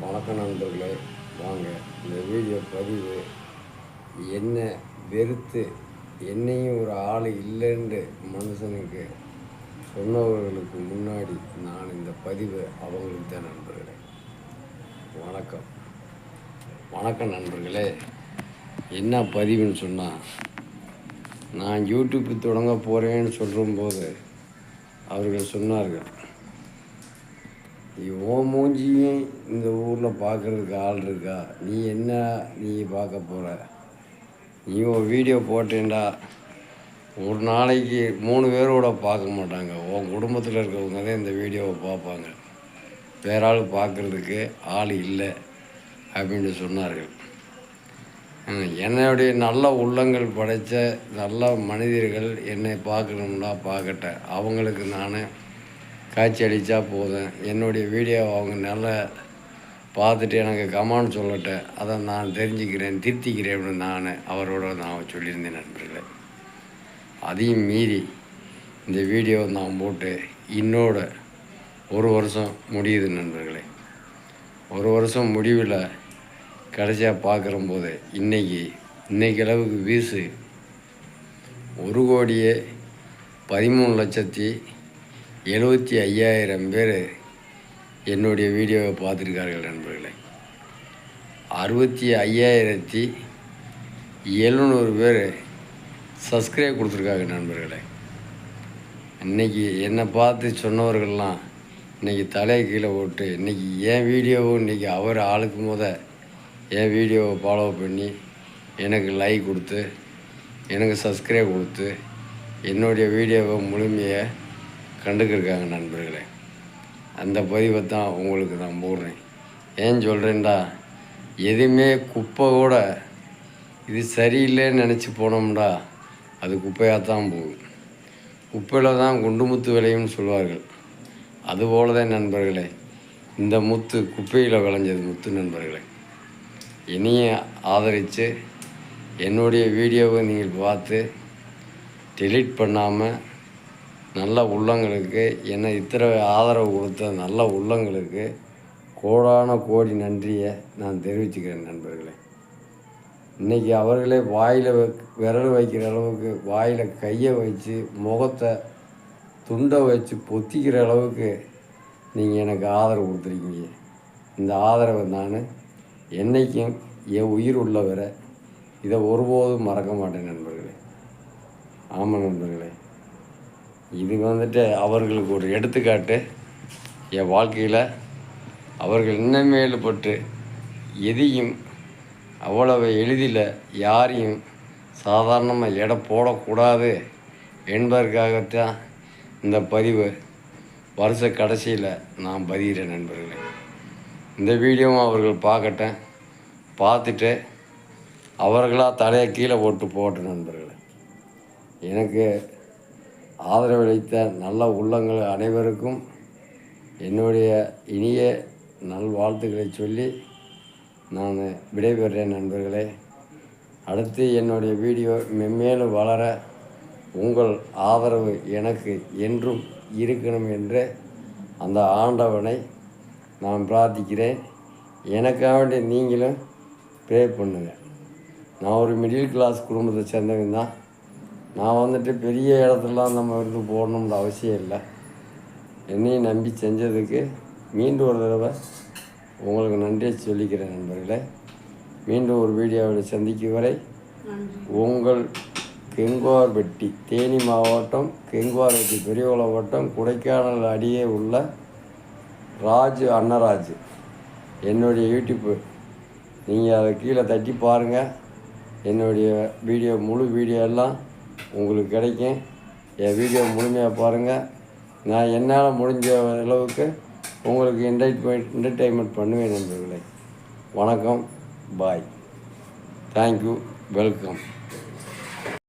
வணக்கம் நண்பர்களே வாங்க. இந்த வீடியோ பதிவு என்ன வெறுத்து என்னையும் ஒரு ஆள் இல்லைன்னு மனுஷனுக்கு சொன்னவர்களுக்கு முன்னாடி நான் இந்த பதிவு அவங்களுக்கு தான் நண்பர்களே. வணக்கம். வணக்கம் நண்பர்களே. என்ன பதிவுன்னு சொன்னால் நான் யூடியூப் தொடங்க போகிறேன்னு சொல்லும்போது அவர்கள் சொன்னார்கள். நீ உன் மூஞ்சியும் இந்த ஊரில் பார்க்குறதுக்கு ஆள் இருக்கா? நீ என்ன நீ பார்க்க போகிற நீ ஒரு வீடியோ போட்டேன்டா. ஒரு நாளைக்கு மூணு பேரோட பார்க்க மாட்டாங்க. உன் குடும்பத்தில் இருக்கவங்க தான் இந்த வீடியோவை பார்ப்பாங்க. வேற ஆள் பார்க்குறதுக்கு ஆள் இல்லை அப்படின்னு சொன்னார்கள். என்னுடைய நல்ல உள்ளங்கள் படைத்த நல்ல மனிதர்கள் என்னை பார்க்கணும்னா பார்க்கட்டேன். அவங்களுக்கு நான் காட்சி அளித்தா போதும். என்னுடைய வீடியோ அவங்க நல்லா பார்த்துட்டு எனக்கு கமான்னு சொல்லட்டேன் அதை நான் தெரிஞ்சுக்கிறேன் திருத்திக்கிறேன் அப்படின்னு நான் அவரோட நான் சொல்லியிருந்தேன் நண்பர்களே. அதையும் மீறி இந்த வீடியோ நான் போட்டு இன்னோட ஒரு வருஷம் முடியுது நண்பர்களே. ஒரு வருஷம் முடிவில் கடைசியாக பார்க்குறம்போது இன்றைக்கி இன்றைக்கி அளவுக்கு வீசு. ஒரு கோடியே பதிமூணு லட்சத்தி எழுபத்தி ஐயாயிரம் பேர் என்னுடைய வீடியோவை பார்த்துருக்கார்கள் நண்பர்களே. அறுபத்தி ஐயாயிரத்தி எழுநூறு பேர் சப்ஸ்கிரைப் கொடுத்துருக்காங்க நண்பர்களே. இன்றைக்கி என்னை பார்த்து சொன்னவர்கள்லாம் இன்னைக்கு தலையை கீழே போட்டு இன்றைக்கி என் வீடியோவும் இன்றைக்கி அவர் ஆளுக்கு முத என் வீடியோவை ஃபாலோ பண்ணி எனக்கு லைக் கொடுத்து எனக்கு சப்ஸ்கிரைப் கொடுத்து என்னுடைய வீடியோவை முழுமையை கண்டுக்கிருக்காங்க நண்பர்களே. அந்த பதிவை தான் உங்களுக்கு நான் போடுறேன். ஏன் சொல்கிறேன்டா எதுவுமே குப்பை கூட இது சரியில்லைன்னு நினச்சி போனோம்டா அது குப்பையாக தான் போகும் குப்பையில் தான் குண்டு முத்து விளையும்னு சொல்வார்கள். அதுபோல தான் நண்பர்களே இந்த முத்து குப்பையில் விளைஞ்சது முத்து நண்பர்களே. இனிய ஆதரித்து என்னுடைய வீடியோவை நீங்கள் பார்த்து டெலீட் பண்ணாமல் நல்ல உள்ளங்களுக்கு என்னை இத்தனை ஆதரவு கொடுத்த நல்ல உள்ளங்களுக்கு கோடான கோடி நன்றியை நான் தெரிவிச்சுக்கிறேன் நண்பர்களே. இன்றைக்கி அவர்களே வாயில் விரல் வைக்கிற அளவுக்கு வாயில் கையை வச்சு முகத்தை துண்டை வச்சு பொத்திக்கிற அளவுக்கு நீங்கள் எனக்கு ஆதரவு கொடுத்துருக்கீங்க. இந்த ஆதரவை நான் என்றைக்கும் என் உயிர் உள்ளவரை இதை ஒருபோதும் மறக்க மாட்டேன் நண்பர்களே. ஆமாம் நண்பர்களே. இது வந்துட்டு அவர்களுக்கு ஒரு எடுத்துக்காட்டு. என் வாழ்க்கையில் அவர்கள் இன்னமேல் பட்டு எதையும் அவ்வளவு எளிதில் யாரையும் சாதாரணமாக எடை போடக்கூடாது என்பதற்காகத்தான் இந்த பதிவு வருஷ கடைசியில் நான் பதிகிறேன் நண்பர்களே. இந்த வீடியோவும் அவர்கள் பார்க்கட்டேன் பார்த்துட்டு அவர்களாக தலையை கீழே போட்டு போட்டேன் நண்பர்களே. எனக்கு ஆதரவளித்த நல்ல உள்ளங்கள் அனைவருக்கும் என்னுடைய இனிய நல்வாழ்த்துக்களை சொல்லி நான் விடைபெறேன் நண்பர்களே. அடுத்து என்னுடைய வீடியோ மென்மேலும் வளர உங்கள் ஆதரவு எனக்கு என்றும் இருக்கணும் என்று அந்த ஆண்டவனை நான் பிரார்த்திக்கிறேன். எனக்காக வேண்டிய நீங்களும் ப்ரே பண்ணுங்கள் நான் ஒரு மிடில் கிளாஸ் குடும்பத்தை சேர்ந்தவன் தான் நான் வந்துட்டு பெரிய இடத்துலலாம் நம்ம இருந்து போடணும்னு அவசியம் இல்லை. என்னையும் நம்பி செஞ்சதுக்கு மீண்டும் ஒரு தடவை உங்களுக்கு நன்றியை சொல்லிக்கிறேன் நண்பர்களே. மீண்டும் ஒரு வீடியோவில் சந்திக்கும் வரை உங்கள் கெங்குவார்பட்டி தேனி மாவட்டம் கெங்குவார்பட்டி பெரியகுளம் வட்டம் கொடைக்கானல் அடியே உள்ள ராஜு அன்னராஜ். என்னுடைய யூடியூப்பு நீங்கள் அதை கீழே தட்டி பாருங்கள் என்னுடைய வீடியோ முழு வீடியோ எல்லாம் உங்களுக்கு கிடைக்கும். என் வீடியோ முழுமையாக பாருங்கள் நான் என்னால் முடிஞ்ச அளவுக்கு உங்களுக்கு என்டர்டைன்மெண்ட் என்டர்டைன்மெண்ட் பண்ணுவேன் நண்பர்களே. வணக்கம். Bye thank you welcome